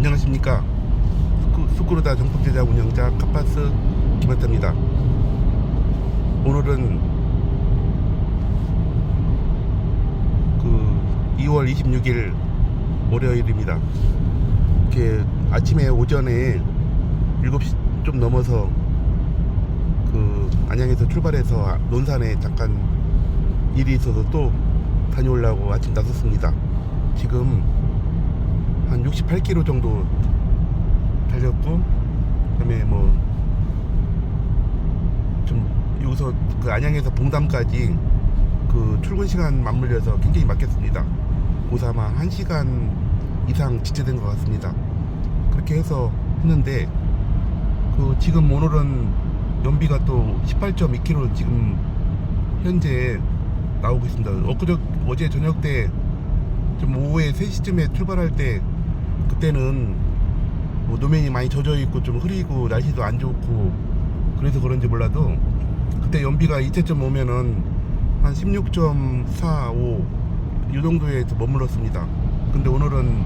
안녕하십니까. 스쿠, 스쿠르다 정품제작 운영자 카파스 김한태입니다. 오늘은 그 2월 26일 월요일입니다. 이렇게 아침에 오전에 7시 좀 넘어서 그 안양에서 출발해서 논산에 잠깐 일이 있어서 또 다녀오려고 아침 나섰습니다. 지금 한 68km 정도 달렸고 그다음에 뭐 좀 여기서 그 안양에서 봉담까지 그 출근 시간 맞물려서 굉장히 막혔습니다. 아마 1시간 이상 지체된 것 같습니다. 그렇게 해서 했는데 그 지금 오늘은 연비가 또 18.2km 지금 현재 나오고 있습니다. 엊그저 어제 저녁 때 좀 오후에 3시쯤에 출발할 때 그때는 뭐 노면이 많이 젖어 있고 좀 흐리고 날씨도 안 좋고 그래서 그런지 몰라도 그때 연비가 이때쯤 오면은 한 16.45 이 정도에 머물렀습니다. 근데 오늘은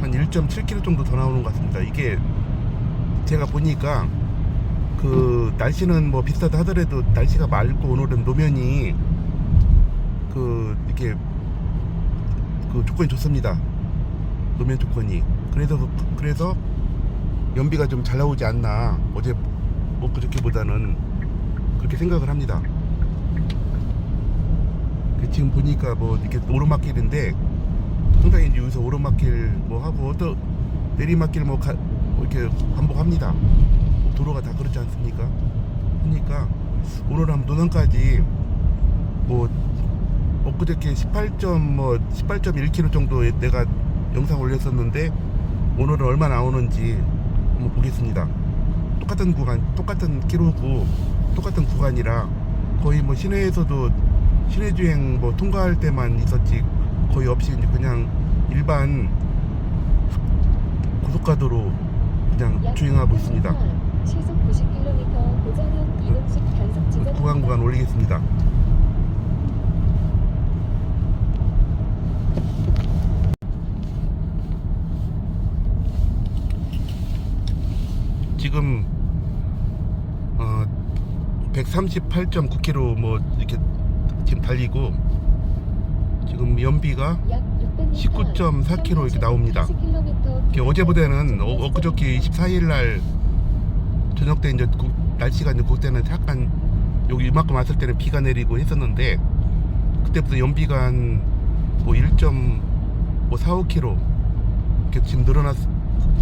한 1.7km 정도 더 나오는 것 같습니다. 이게 제가 보니까 그 날씨는 뭐 비슷하다 하더라도 날씨가 맑고 오늘은 노면이 그 이렇게 그 조건이 좋습니다. 노면 조건이. 그래서 그- 그래서 연비가 좀 잘 나오지 않나 어제 뭐 그렇게보다는 그렇게 생각을 합니다. 그 지금 보니까 뭐 이렇게 오르막길인데 상당히 여기서 오르막길 뭐 하고 또 내리막길 뭐, 가, 뭐 이렇게 반복합니다. 도로가 다 그렇지 않습니까? 그러니까 오늘 한 노선까지 뭐 엊그저께 18. 뭐 18.1km 정도 내가 영상 올렸었는데 오늘은 얼마 나오는지 한번 보겠습니다. 똑같은 구간, 똑같은 키로고 똑같은 구간이라 거의 뭐 시내에서도 시내 주행 뭐 통과할 때만 있었지 거의 없이 이제 그냥 일반 고속가도로 그냥 주행하고 있습니다. 시속 90km 고정형 이동식 단속 지점 구간 구간 올리겠습니다. 지금 어 138.9km 뭐 이렇게 지금 달리고 지금 연비가 약 19.4km 이렇게 나옵니다. 어제보다는 어, 엊그저께 24일 날 저녁 때 이제 그 날씨가 이제 그때는 약간 여기 이만큼 왔을 때는 비가 내리고 했었는데 그때부터 연비가 한뭐 1.45km 이렇게 지금 늘어났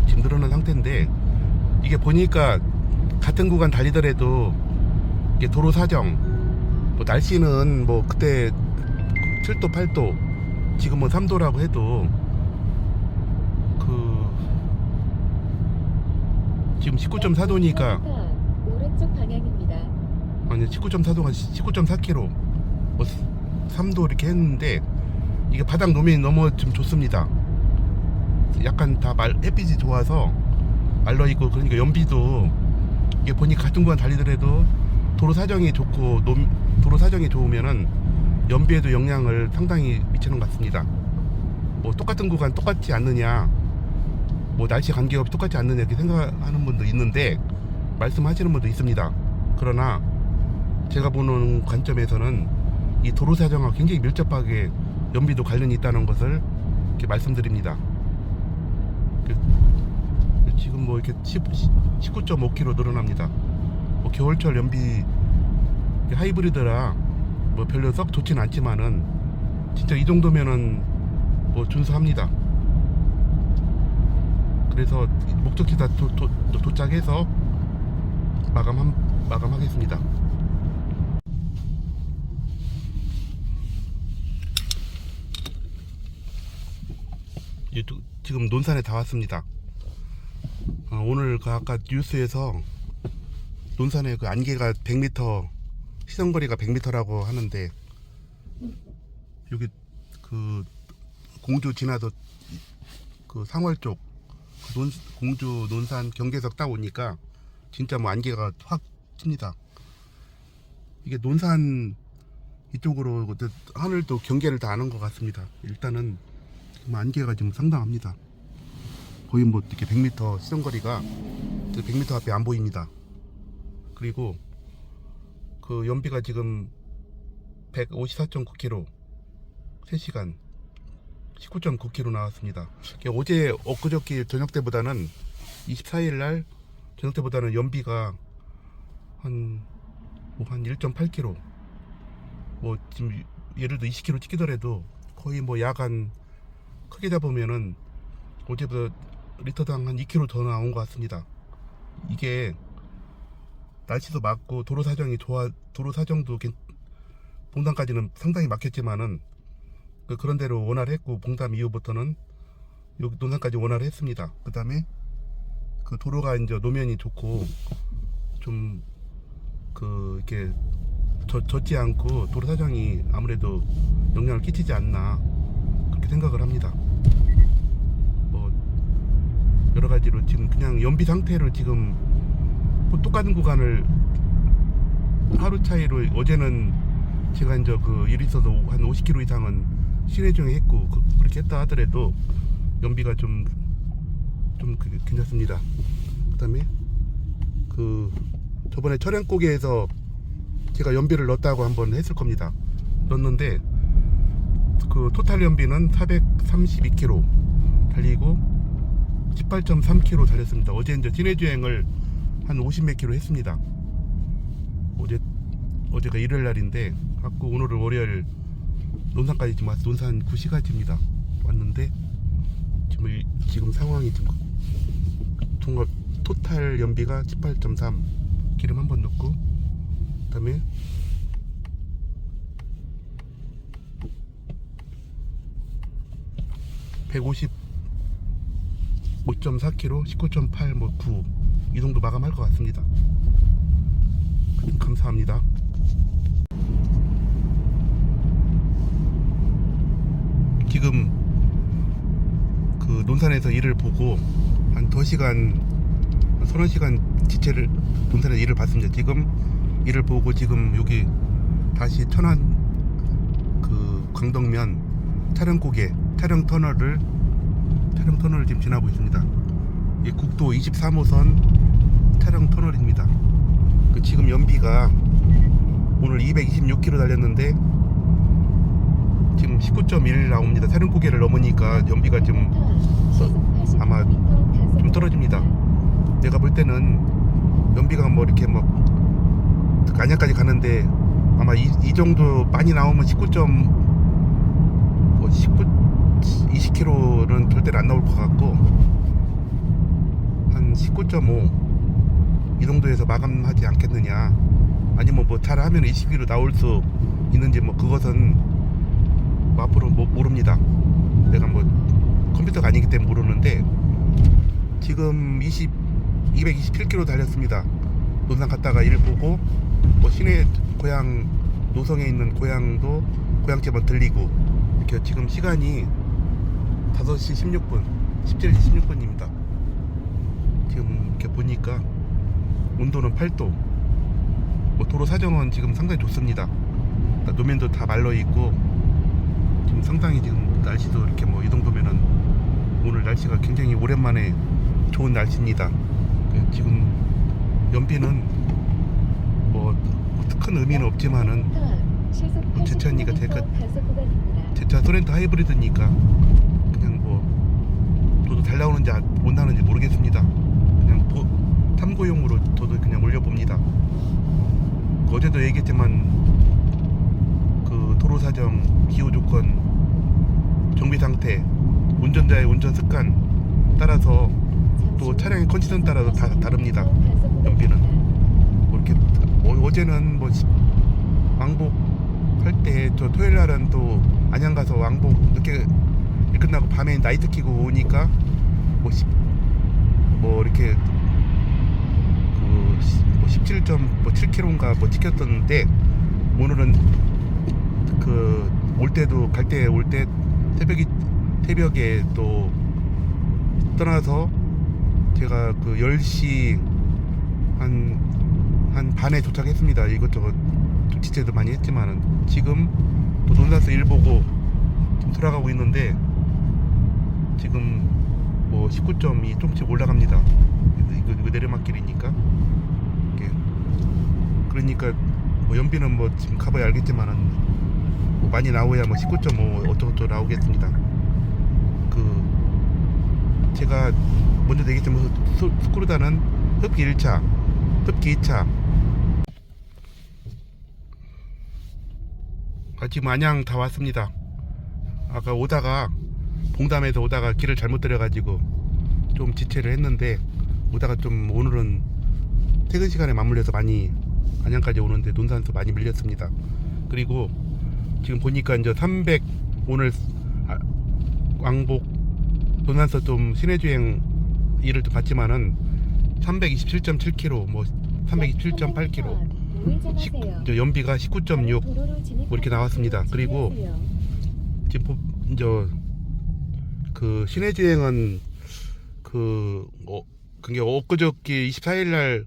지금 늘어난 상태인데 이게 보니까 같은 구간 달리더라도 이게 도로 사정 뭐 날씨는 뭐 그때 7도 8도 지금 뭐 3도라고 해도 그 지금 19.4도니까 오른쪽 방향입니다. 아니 19.4도가 19.4km 뭐 3도 이렇게 했는데 이게 바닥 노면이 너무 좀 좋습니다. 약간 다 말, 햇빛이 좋아서 말러 있고 그러니까 연비도 이게 보니 같은 구간 달리더라도 도로 사정이 좋고 노, 도로 사정이 좋으면은 연비에도 영향을 상당히 미치는 것 같습니다. 뭐 똑같은 구간 똑같지 않느냐, 뭐 날씨 관계없이 똑같지 않느냐 이렇게 생각하는 분도 있는데 말씀하시는 분도 있습니다. 그러나 제가 보는 관점에서는 이 도로 사정과 굉장히 밀접하게 연비도 관련이 있다는 것을 이렇게 말씀드립니다. 그- 지금 뭐 이렇게 19.5km 늘어납니다. 뭐 겨울철 연비 하이브리드라 뭐 별로 썩 좋진 않지만은 진짜 이 정도면은 뭐 준수합니다. 그래서 목적지 다 도, 도, 도- 도착해서 마감 마감하겠습니다. 지금 논산에 다 왔습니다. 어, 오늘 그 아까 뉴스에서 논산에 그 안개가 100m 시선거리가 100m라고 하는데 여기 그 공주 지나서 그 상월 쪽 그 논, 공주 논산 경계석 딱 오니까 진짜 뭐 안개가 확 칩니다. 이게 논산 이쪽으로 그 하늘도 경계를 다 아는 것 같습니다. 일단은 지금 안개가 지금 상당합니다. 거의 뭐 이렇게 100m 시선거리가 100m 앞에 안 보입니다. 그리고 그 연비가 지금 154.9km 3시간 19.9km 나왔습니다. 어제 엊그저께 저녁 때보다는 24일 날 저녁 때보다는 연비가 한, 뭐 한 1.8km 뭐 지금 예를 들어 20km 찍히더라도 거의 뭐 야간 크게 잡으면은 어제보다 리터당 한 2km 더 나온 것 같습니다. 이게 날씨도 맞고 도로 사정이 좋아 도로 사정도 괜- 봉담까지는 상당히 막혔지만은 그 그런 대로 원활 했고 봉담 이후부터는 여기 논산까지 원활 했습니다. 그 다음에 그 도로가 이제 노면이 좋고 좀 그 이렇게 젖, 젖지 않고 도로 사정이 아무래도 영향을 끼치지 않나 그렇게 생각을 합니다. 뭐 여러 가지로 지금 그냥 연비 상태를 지금 뭐 똑같은 구간을 하루 차이로 어제는 제가 이제 그 일이 있어서 한 50km 이상은 시내 중에 했고 그, 렇게 했다 하더라도 연비가 좀 좀 괜찮습니다. 그다음에 그 저번에 철양고개에서 제가 연비를 넣었다고 한번 했을 겁니다. 넣었는데 그 토탈 연비는 432km 달리고 18.3km 달렸습니다. 어제 이제 진해 주행을 한 50몇 킬로 했습니다. 어제 어제가 일요일 날인데 갖고 오늘은 월요일 논산까지 지금 와서 논산 9시까지입니다. 왔는데 지금 이- 지금 상황이 지금 통합 토탈 연비가 18.3 기름 한 번 넣고 그다음에 (150) 5.4km, 19.8, 뭐 9, 이 정도 마감할 것 같습니다. 감사합니다. 지금 그 논산에서 일을 보고 한 2시간, 한 서너 시간 지체를 논산에서 일을 봤습니다. 지금 일을 보고 지금 여기 다시 천안 그 광덕면 촬영고개 촬영 터널을 촬영 터널을 지금 지나고 있습니다. 이 국도 23호선 촬영 터널입니다. 그 지금 연비가 오늘 226km 달렸는데 지금 19.1 나옵니다. 촬영 고개를 넘으니까 연비가 좀 아마 좀 떨어집니다. 내가 볼 때는 연비가 뭐 이렇게 막 안양까지 가는데 아마 이, 이 정도 많이 나오면 19. 뭐 19, 20km는 절대로 안 나올 것 같고 한 19.5 이 정도에서 마감하지 않겠느냐. 아니면 뭐 잘하면 20km 나올 수 있는지 뭐 그것은 뭐 앞으로 뭐 모릅니다. 내가 뭐 컴퓨터가 아니기 때문에 모르는데 지금 20 227km 달렸습니다. 논산 갔다가 일 보고 뭐 시내 고향 노성에 있는 고향도 고향집만 들리고 이렇게 지금 시간이 5시 16분 17시 16분입니다. 지금 이렇게 보니까 온도는 8도. 뭐 도로 사정은 지금 상당히 좋습니다. 그러니까 노면도 다 말려 있고 지금 상당히 지금 날씨도 이렇게 뭐 이 정도면은 오늘 날씨가 굉장히 오랜만에 좋은 날씨입니다. 그 지금 연비는 뭐 큰 의미는 없지만은 제 차니까 제가 제차 소렌토 하이브리드니까 그냥 뭐 저도 잘 나오는지 아- 못 나오는지 모르겠습니다. 참고용으로 저도 그냥 올려봅니다. 어제도 얘기했지만 그 도로 사정, 기후 조건, 정비 상태, 운전자의 운전 습관 따라서 또 차량의 컨디션 따라서 다 다릅니다. 연비는. 뭐 이렇게 어, 어제는 뭐 시- 왕복 할 때 저 토요일 날은 또 안양 가서 왕복 늦게 일 끝나고 밤에 나이트 키고 오니까 뭐, 시, 뭐 이렇게 그 17.7km인가 뭐 찍혔던데 오늘은 그 올 때도 갈 때 올 때 새벽이 새벽에 또 떠나서 제가 그 10시 한, 한 반에 도착했습니다. 이것저것 좀 지체도 많이 했지만은 지금 또 논산서 일 보고 좀 돌아가고 있는데 지금 뭐 19점이 조금씩 올라갑니다. 이거, 이거 내리막길이니까. 그러니까 뭐 연비는 뭐 지금 가봐야 알겠지만은 뭐 많이 나오야 뭐 19.5 어쩌고저쩌고 나오겠습니다. 그 제가 먼저 얘기했지만 스- 스크루다는 흡기 1차, 흡기 2차. 아, 지금 안양 다 왔습니다. 아까 오다가 봉담에서 오다가 길을 잘못 들여가지고 좀 지체를 했는데 오다가 좀 오늘은 퇴근 시간에 맞물려서 많이 안양까지 오는데 논산서 많이 밀렸습니다. 그리고 지금 보니까 이제 300 오늘 아, 왕복 논산서 좀 시내 주행 일을 좀 봤지만은 327.7km 뭐 327.8km 이제 연비가 19.6뭐 이렇게 나왔습니다. 그리고 지금 보- 이제 그 시내 주행은 그 어, 그게 엊그저께 24일 날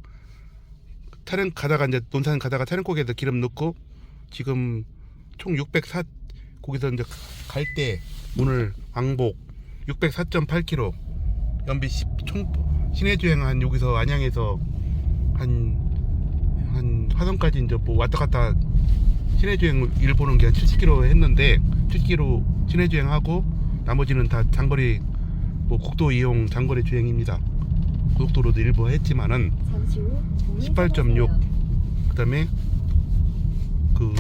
차량 가다가 이제 논산 가다가 차량곡에서 기름 넣고 지금 총 604 거기서 이제 갈 때 오늘 왕복 604.8km 연비 10, 총 시내 주행 한 여기서 안양에서 한 한 화성까지 이제 뭐 왔다 갔다 시내 주행 일 보는 게 한 70km 했는데 70km 시내 주행하고 나머지는 다 장거리 뭐 국도 이용 장거리 주행입니다. 고속도로도 일부 했지만은 18.6. 그다음에 그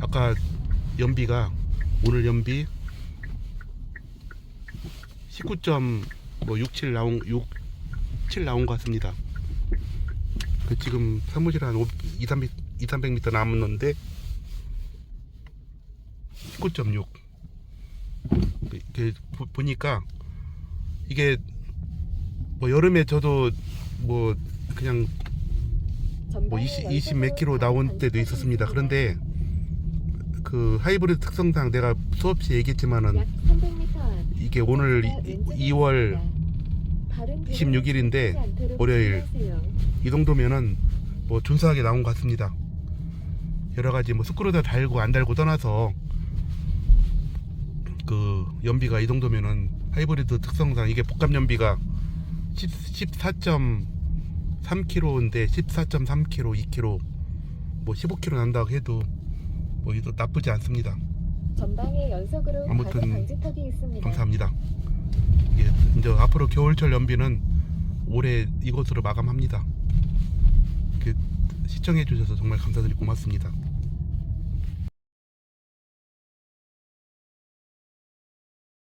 아까 연비가 오늘 연비 19.67 나온 67 나온 것 같습니다. 그 지금 사무실 한 2, 300, 2, 300m 남았는데 19.6 이렇게 보- 보니까 이게 뭐 여름에 저도 뭐 그냥 뭐 20, 20 몇 킬로 나온 때도 있었습니다. 그런데 그 하이브리드 특성상 내가 수없이 얘기했지만은 이게 오늘 2월 26일인데 월요일 이 정도면은 뭐 준수하게 나온 것 같습니다. 여러 가지 뭐 스크루다 달고 안 달고 떠나서 그 연비가 이 정도면은 하이브리드 특성상 이게 복합 연비가 10, 14.3km인데 14.3km, 2km, 뭐 15km 난다고 해도 뭐 이도 나쁘지 않습니다. 전방에 연속으로 아무튼. 감사합니다. 예, 이제 앞으로 겨울철 연비는 올해 이것으로 마감합니다. 그 시청해 주셔서 정말 감사드리고 고맙습니다.